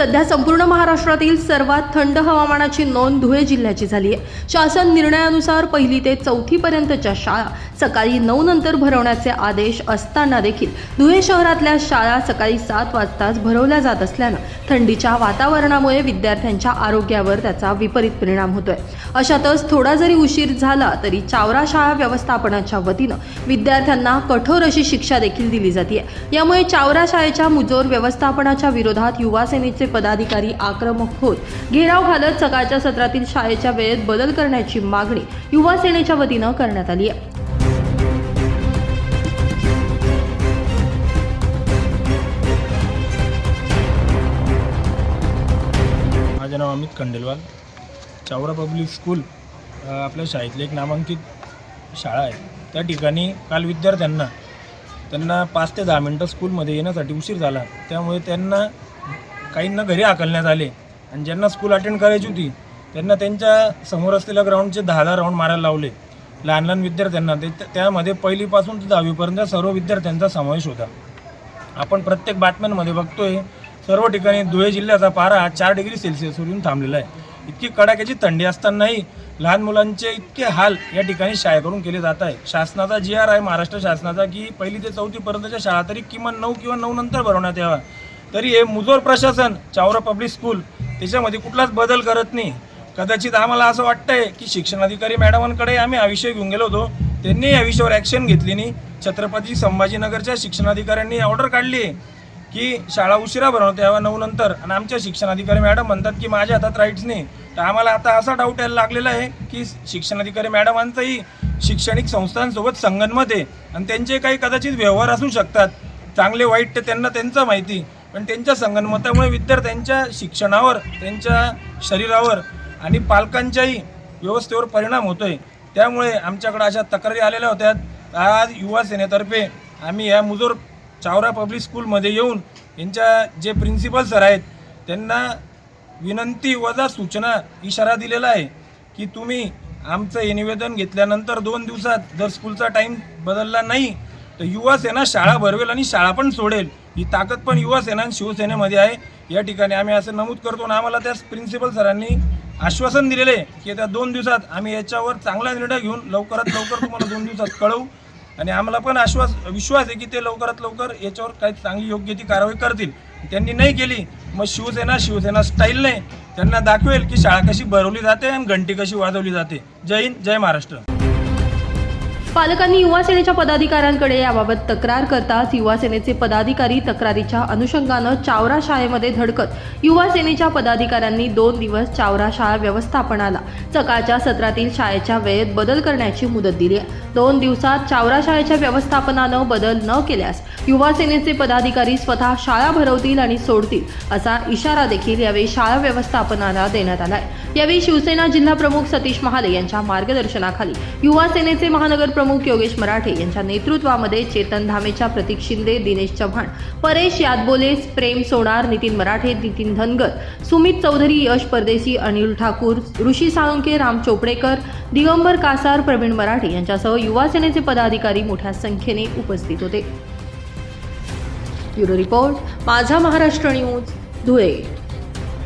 सध्या संपूर्ण महाराष्ट्रातील सर्वात थंड हवामानाची नोंद धुळे जिल्ह्याची झाली आहे. शासन निर्णयानुसार पहिली ते चौथीपर्यंतच्या शाळा सकाळी नऊ नंतर भरवण्याचे आदेश असताना देखील धुळे शहरातल्या शाळा सकाळी सात वाजताच भरवल्या जात असल्यानं थंडीच्या वातावरणामुळे विद्यार्थ्यांच्या आरोग्यावर त्याचा विपरीत परिणाम होतोय. अशातच थोडा जरी उशीर झाला तरी चावरा शाळा व्यवस्थापनाच्या वतीनं विद्यार्थ्यांना कठोर अशी शिक्षा देखील दिली जाते यामुळे चावरा शाळेच्या मुजोर व्यवस्थापनाच्या विरोधात युवा सेनेचे पदाधिकारी आक्रमक होत घेराव घालत सकाळच्या सत्रातील शाळेच्या वेळेत बदल करण्याची मागणी युवा सेनेच्या वतीनं करण्यात आली आहे नाव अमित खंडेलवाल. चावरा पब्लिक स्कूल आपल्या शाळेतली एक नामांकित शाळा आहे. त्या ठिकाणी काल विद्यार्थ्यांना त्यांना पाच ते दहा मिनटं स्कूलमध्ये येण्यासाठी उशीर झाला. त्यामुळे त्यांना काहींना घरी आकलण्यात आले. आणि ज्यांना स्कूल अटेंड करायची होती त्यांना त्यांच्यासमोर असलेल्या ग्राउंडचे दहा दहा राऊंड मारायला लावले. लहान लहान विद्यार्थ्यांना ते त्यामध्ये पहिलीपासून ते दहावीपर्यंत सर्व विद्यार्थ्यांचा समावेश होता. आपण प्रत्येक बातम्यांमध्ये बघतोय सर्व ठिकाणी धुळे जिल्ह्याचा पारा चार डिग्री सेल्सिअसवरून थांबलेला आहे. इतकी कडाक्याची थंडी असतानाही लहान मुलांचे इतके हाल या ठिकाणी शाळेकडून केले जात आहे. शासनाचा जी आर आहे महाराष्ट्र शासनाचा की पहिली ते चौथीपर्यंतच्या शाळा तरी किमान नऊ किंवा नऊ नंतर भरवण्यात यावा तरी हे मुजोर प्रशासन चावरा पब्लिक स्कूल त्याच्यामध्ये कुठलाच बदल करत नाही. कदाचित आम्हाला असं वाटतंय की शिक्षणाधिकारी मॅडमांकडे आम्ही हा विषय घेऊन गेलो होतो. त्यांनी या विषयावर ॲक्शन घेतली नाही. छत्रपती संभाजीनगरच्या शिक्षणाधिकाऱ्यांनी ऑर्डर काढली आहे. की शाळा उशिरा भरवते यावा नऊ नंतर. आणि आमच्या शिक्षणाधिकारी मॅडम म्हणतात की माझ्या हातात राईट्स नाही. तर आम्हाला आता असा डाऊट यायला लागलेला आहे की शिक्षणाधिकारी मॅडमांचंही शैक्षणिक संस्थांसोबत संगनमत आहे. आणि त्यांचे काही कदाचित व्यवहार असू शकतात. चांगले वाईट ते त्यांना त्यांचं माहिती. पण त्यांच्या संगनमतामुळे विद्यार्थ्यांच्या शिक्षणावर त्यांच्या शरीरावर आणि पालकांच्याही व्यवस्थेवर परिणाम होतो आहे त्यामुळे आमच्याकडे अशा तक्रारी आलेल्या होत्या. आज युवा सेनेतर्फे आम्ही या मुजोर चावरा पब्लिक स्कूलमध्ये येऊन यांच्या जे प्रिन्सिपल सर आहेत त्यांना विनंती वजा सूचना इशारा दिलेला आहे की तुम्ही आमचं हे निवेदन घेतल्यानंतर दोन दिवसात जर स्कूलचा टाईम बदलला नाही तर युवा सेना शाळा भरवेल आणि शाळा पण सोडेल. ही ताकद पण युवा सेना आणि शिवसेनेमध्ये आहे. या ठिकाणी आम्ही असं नमूद करतो आणि आम्हाला त्या प्रिन्सिपल सरांनी आश्वासन दिलेले आहे की त्या दोन दिवसात आम्ही याच्यावर चांगला निर्णय घेऊन लवकरात लवकर तुम्हाला दोन दिवसात कळवू. आणि आम्हाला पण आश्वास विश्वास आहे की ते लवकरात लवकर याच्यावर काही चांगली योग्य ती कारवाई करतील. त्यांनी नाही केली मग शिवसेना शिवसेना स्टाईल नाही त्यांना दाखवेल की शाळा कशी भरवली जाते आणि घंटी कशी वाजवली जाते. जय हिंद जय महाराष्ट्र. पालकांनी युवा सेनेच्या पदाधिकाऱ्यांकडे याबाबत तक्रार करताच युवा सेनेचे पदाधिकारी तक्रारीच्या अनुषंगानं चावरा शाळेमध्ये धडकत युवा सेनेच्या पदाधिकाऱ्यांनी दोन दिवस चावरा शाळा व्यवस्थापनाला सकाळच्या सत्रातील शाळेच्या वेळेत बदल करण्याची मुदत दिली आहे. दोन दिवसात चावरा शाळेच्या व्यवस्थापनानं बदल न केल्यास युवा सेनेचे पदाधिकारी स्वतः शाळा भरवतील आणि सोडतील असा इशारा देखील यावेळी शाळा व्यवस्थापनाला देण्यात आलाय. यावेळी शिवसेना जिल्हा प्रमुख सतीश महाले यांच्या मार्गदर्शनाखाली युवा सेनेचे महानगर प्रमुख योगेश मराठे यांच्या नेतृत्वामध्ये चेतन धामेच्या प्रतीक शिंदे दिनेश चव्हाण परेश यादबोले प्रेम सोनार नितीन मराठे नितीन धनगर सुमित चौधरी यश परदेशी अनिल ठाकूर ऋषी साळुंके राम चोपडेकर दिगंबर कासार प्रवीण मराठे यांच्यासह युवा सेनेचे पदाधिकारी मोठ्या संख्येने उपस्थित होते. ब्युरो रिपोर्ट माझा महाराष्ट्र न्यूज धुळे.